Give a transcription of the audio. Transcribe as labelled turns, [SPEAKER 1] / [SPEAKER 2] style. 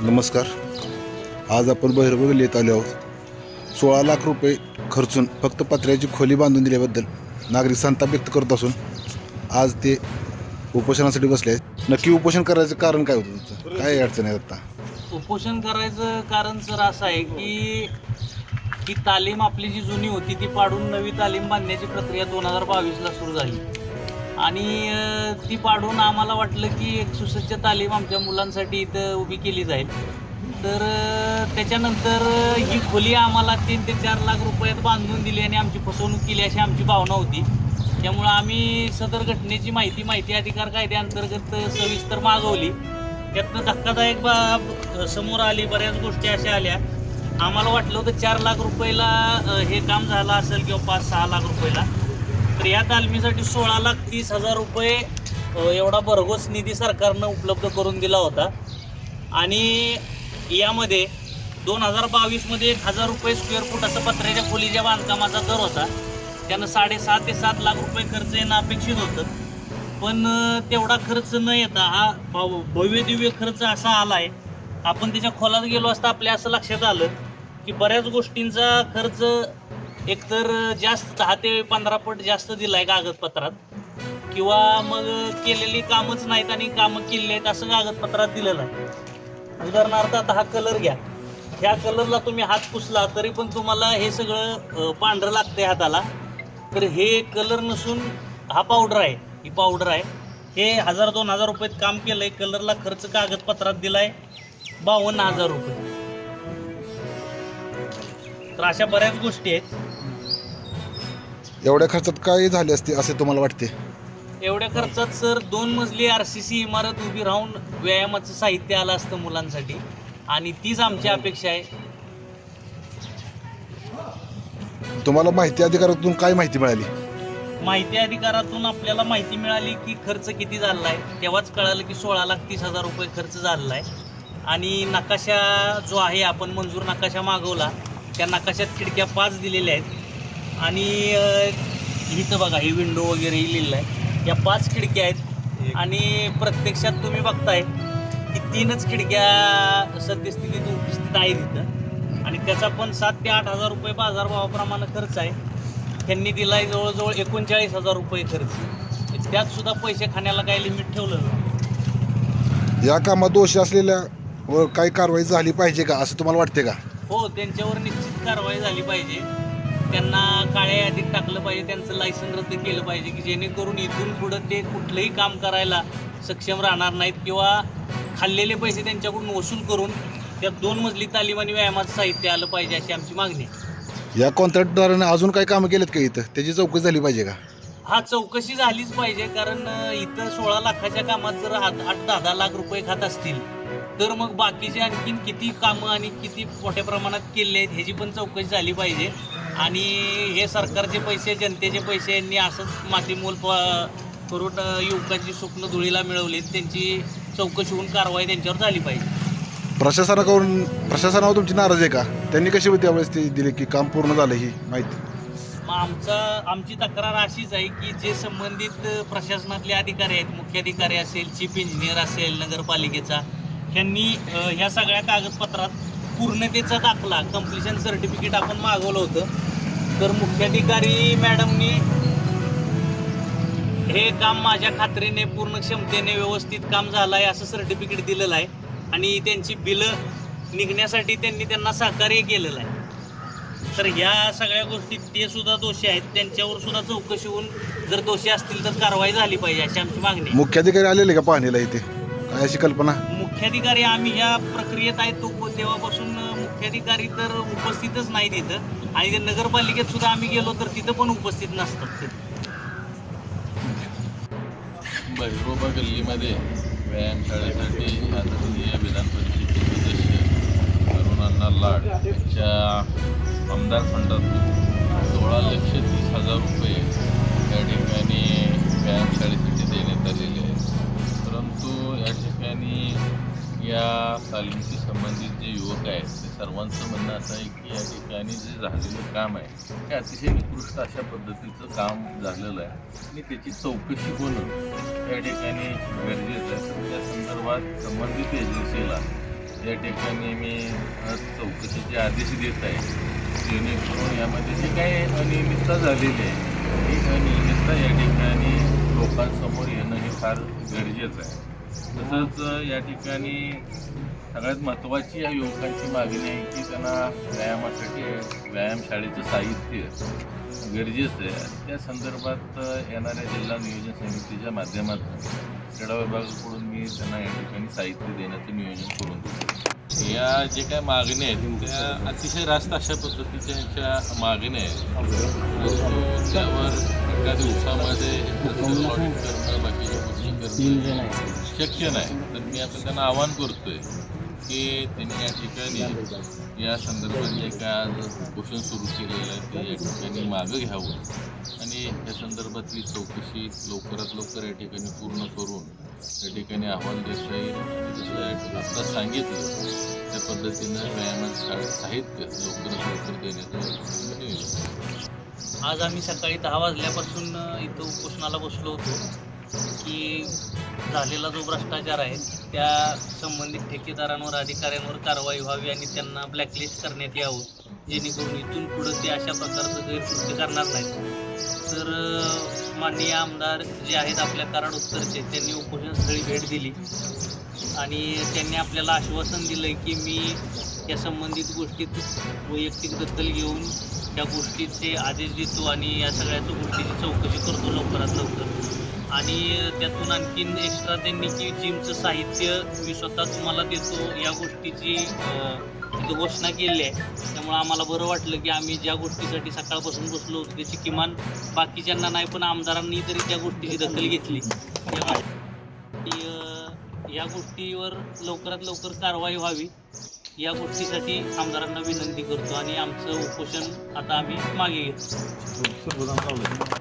[SPEAKER 1] नमस्कार. आज आपण बहिरबगल येत आलो आहोत. सोळा लाख रुपये खर्चून फक्त पत्र्याची खोली बांधून दिल्याबद्दल नागरिक संताप व्यक्त करत असून आज ते उपोषणासाठी बसले आहेत. नक्की उपोषण करायचं कारण काय होतं तुमचं? काय अडचण आहे आता?
[SPEAKER 2] उपोषण करायचं कारण सर असं आहे की ही तालीम आपली जी जुनी होती ती पाडून नवी तालीम बांधण्याची प्रक्रिया दोन हजार बावीसला सुरू झाली. आणि ती पाडून आम्हाला वाटलं की एक सुसज्ज तालीम आमच्या मुलांसाठी इथं उभी केली जाईल. तर त्याच्यानंतर ही खोली आम्हाला तीन ते चार लाख रुपयात बांधून दिली आणि आमची फसवणूक केली अशी आमची भावना होती. त्यामुळं आम्ही सदर घटनेची माहिती माहिती अधिकार कायद्याअंतर्गत सविस्तर मागवली. त्यातनं धक्कादायक बाब समोर आली बऱ्याच गोष्टी अशा आल्या. आम्हाला वाटलं होतं चार लाख रुपयाला हे काम झालं असेल किंवा पाच सहा लाख रुपयाला. तर या तालमीसाठी सोळा लाख तीस हजार रुपये एवढा भरघोस निधी सरकारनं उपलब्ध करून दिला होता. आणि यामध्ये दोन हजार बावीसमध्ये एक हजार रुपये स्क्वेअर फूट असं पत्र्याच्या खोलीच्या बांधकामाचा दर होता. त्यानं साडेसहा ते सात लाख रुपये खर्च येणं अपेक्षित होतं. पण तेवढा खर्च न येता हा भव- भव्य दिव्य खर्च असा आला आहे आपण त्याच्या खोलात गेलो असता आपल्या असं लक्षात आलं की बऱ्याच गोष्टींचा खर्च एकतर जास्त दहा ते पंधरा पट जास्त दिलाय कागदपत्रात. किंवा मग केलेली कामच नाहीत आणि कामं केलेली आहेत असं कागदपत्रात दिलेलं आहे. उदाहरणार्थ आता हा कलर घ्या. ह्या कलरला तुम्ही हात पुसला तरी पण तुम्हाला हे सगळं पांढरं लागतंय हाताला. तर हे कलर नसून हा पावडर आहे. ही पावडर आहे. हे हजार दोन हजार रुपयात काम केलंय. कलरला खर्च कागदपत्रात दिलाय बावन्न हजार रुपये. तर अशा बऱ्याच गोष्टी आहेत.
[SPEAKER 1] एवढ्या खर्चात काय झाले असते असे तुम्हाला वाटते?
[SPEAKER 2] एवढ्या खर्चात सर दोन मजली आर सी सी इमारत उभी राहून व्यायामाचं साहित्य आलं असतं मुलांसाठी. आणि तीच आमची अपेक्षा आहे.
[SPEAKER 1] तुम्हाला माहिती अधिकारातून काय माहिती मिळाली?
[SPEAKER 2] माहिती अधिकारातून आपल्याला माहिती मिळाली की खर्च किती झाला आहे तेव्हाच कळालं की सोळा लाख तीस हजार रुपये खर्च झालेला आहे आणि नकाशा जो आहे आपण मंजूर नकाशा मागवला. त्या नकाशात खिडक्या पाच दिलेल्या आहेत. आणि इथं बघा ही विंडो वगैरे ही लिहिलं आहे. या पाच खिडक्या आहेत. आणि प्रत्यक्षात तुम्ही बघताय की तीनच खिडक्या सद्यस्थितीत उपस्थित आहेत इथं. आणि त्याचा पण सात ते आठ हजार रुपये बाजारभावाप्रमाणे खर्च आहे. त्यांनी दिलाय जवळजवळ एकोणचाळीस हजार रुपये खर्च. त्यात सुद्धा पैसे खाण्याला काही लिमिट ठेवलं.
[SPEAKER 1] या कामात दोषी असलेल्या व काही कारवाई झाली पाहिजे का असं तुम्हाला वाटते का?
[SPEAKER 2] हो त्यांच्यावर निश्चित कारवाई झाली पाहिजे. त्यांना काळ्या यादीत टाकलं पाहिजे त्यांचं लायसन रद्द केलं पाहिजे की जेणेकरून इथून पुढं ते कुठलंही काम करायला सक्षम राहणार नाहीत किंवा खाल्लेले पैसे त्यांच्याकडून वसूल करून त्या दोन मजली तालीम आणि व्यायामाचं साहित्य आलं पाहिजे अशी आमची मागणी आहे.
[SPEAKER 1] या कॉन्ट्रॅक्टदाराने अजून काही कामं केलेत का इथं? त्याची चौकशी झाली पाहिजे का?
[SPEAKER 2] हा चौकशी झालीच पाहिजे कारण अ, इथं सोळा लाखाच्या कामात जर आठ आठ दहा दहा लाख रुपये खात असतील तर मग बाकीचे आणखीन किती कामं आणि किती मोठ्या प्रमाणात केले आहेत ह्याची पण चौकशी झाली पाहिजे. आणि हे सरकारचे पैसे जनतेचे पैसे यांनी असंच मातीमोल प करून युवकांची स्वप्न धुळीला मिळवलीत. त्यांची चौकशी होऊन कारवाई त्यांच्यावर झाली पाहिजे.
[SPEAKER 1] प्रशासनाकडून प्रशासनावर तुमची नाराज आहे का? त्यांनी कशी त्यावेळेस ती दिली की काम पूर्ण झालं ही माहिती?
[SPEAKER 2] मग आमचा आमची तक्रार अशीच आहे की जे संबंधित प्रशासनातले अधिकारी आहेत मुख्याधिकारी असेल चीफ इंजिनियर असेल नगरपालिकेचा ह्यांनी ह्या सगळ्या कागदपत्रात पूर्णतेचा दाखला कम्प्लिशन सर्टिफिकेट आपण मागवलं होतं. तर मुख्याधिकारी मॅडमनी हे काम माझ्या खात्रीने पूर्ण क्षमतेने व्यवस्थित काम झालं आहे असं सर्टिफिकेट दिलेलं आहे. आणि त्यांची बिलं निघण्यासाठी त्यांनी त्यांना सहकार्य केलेलं आहे. तर ह्या सगळ्या गोष्टीत ते सुद्धा दोषी आहेत. त्यांच्यावर सुद्धा चौकशी होऊन जर दोषी असतील तर कारवाई झाली पाहिजे अशी आमची मागणी
[SPEAKER 1] मुख्याधिकारी आलेले का पाहणीला इथे? काय अशी कल्पना
[SPEAKER 2] मुख्याधिकारी आम्ही ह्या प्रक्रियेत आहे तो तेव्हापासून मुख्याधिकारी तर उपस्थितच नाही तिथं आणि ते नगरपालिकेत सुद्धा आम्ही गेलो तर तिथं पण उपस्थित नसतात ते.
[SPEAKER 3] बहिरोबा गल्लीमध्ये व्यायामशाळेसाठी आदरणीय विधान परिषदेचे सदस्य अरुणांना लाड यांच्या आमदार फंडातून तालीमशी संबंधित जे युवक आहेत ते सर्वांचं म्हणणं असं आहे की या ठिकाणी जे झालेलं काम आहे ते अतिशय निकृष्ट अशा पद्धतीचं काम झालेलं आहे. आणि त्याची चौकशी होणं या ठिकाणी गरजेचं आहे. त्या संदर्भात संबंधित एजन्सीला या ठिकाणी मी चौकशीचे आदेश देत आहे. जेणेकरून यामध्ये जे काही अनियमितता झालेली आहे ही अनियमितता या ठिकाणी लोकांसमोर येणं हे फार गरजेचं आहे. तसंच या ठिकाणी सगळ्यात महत्त्वाची या युवकांची मागणी आहे की त्यांना व्यायामासाठी व्यायामशाळेचं साहित्य गरजेचं आहे. त्या संदर्भात येणाऱ्या जिल्हा नियोजन समितीच्या माध्यमातून क्रीडा विभागाकडून मी त्यांना या ठिकाणी साहित्य देण्याचं नियोजन करून देतो या जे काय मागण्या आहेत त्या अतिशय रास्त अशा पद्धतीच्या यांच्या मागण्या आहेत. त्यावर एका दिवसामध्ये करणं बाकीच्या गोष्टी करणं शक्य नाही. तर मी आता त्यांना आवाहन करतोय की त्यांनी या ठिकाणी या संदर्भात जे काय आज उपोषण सुरू केलेलं आहे ते या ठिकाणी मागं घ्यावं. आणि या संदर्भातली चौकशी लवकरात लवकर या ठिकाणी पूर्ण करून या ठिकाणी अहवाल देता येईल जसं आता सांगितलं. त्या पद्धतीनं व्यायामात साहित्य लवकरात लवकर देण्याचं
[SPEAKER 2] आज आम्ही सकाळी दहा वाजल्यापासून इथं उपोषणाला बसलो होतो. की झालेला जो भ्रष्टाचार आहे त्या संबंधित ठेकेदारांवर अधिकाऱ्यांवर कारवाई व्हावी आणि त्यांना ब्लॅकलिस्ट करण्यात यावं जेणेकरून इथून पुढं ते अशा प्रकारचं गैरकृत्य करणार नाहीत. तर माननीय आमदार जे आहेत आपल्या कराड उत्तरचे त्यांनी उपोषणस्थळी भेट दिली. आणि त्यांनी आपल्याला आश्वासन दिलं की मी या संबंधित गोष्टीत वैयक्तिक दखल घेऊन त्या गोष्टीचे आदेश देतो आणि या सगळ्याच गोष्टीची चौकशी करतो लवकरात लवकर. आणि त्यातून आणखीन एक्स्ट्रा त्यांनी की जिमचं साहित्य मी स्वतः तुम्हाला देतो या गोष्टीची घोषणा केली आहे. त्यामुळं आम्हाला बरं वाटलं की आम्ही ज्या गोष्टीसाठी सकाळपासून बसलो होतो त्याची किमान बाकीच्यांना नाही पण आमदारांनी तरी त्या गोष्टीची दखल घेतली. या गोष्टीवर लवकरात लवकर कारवाई व्हावी या गोष्टीसाठी आमदारांना विनंती करतो आणि आमचं उपोषण आता आम्ही मागे घेतो.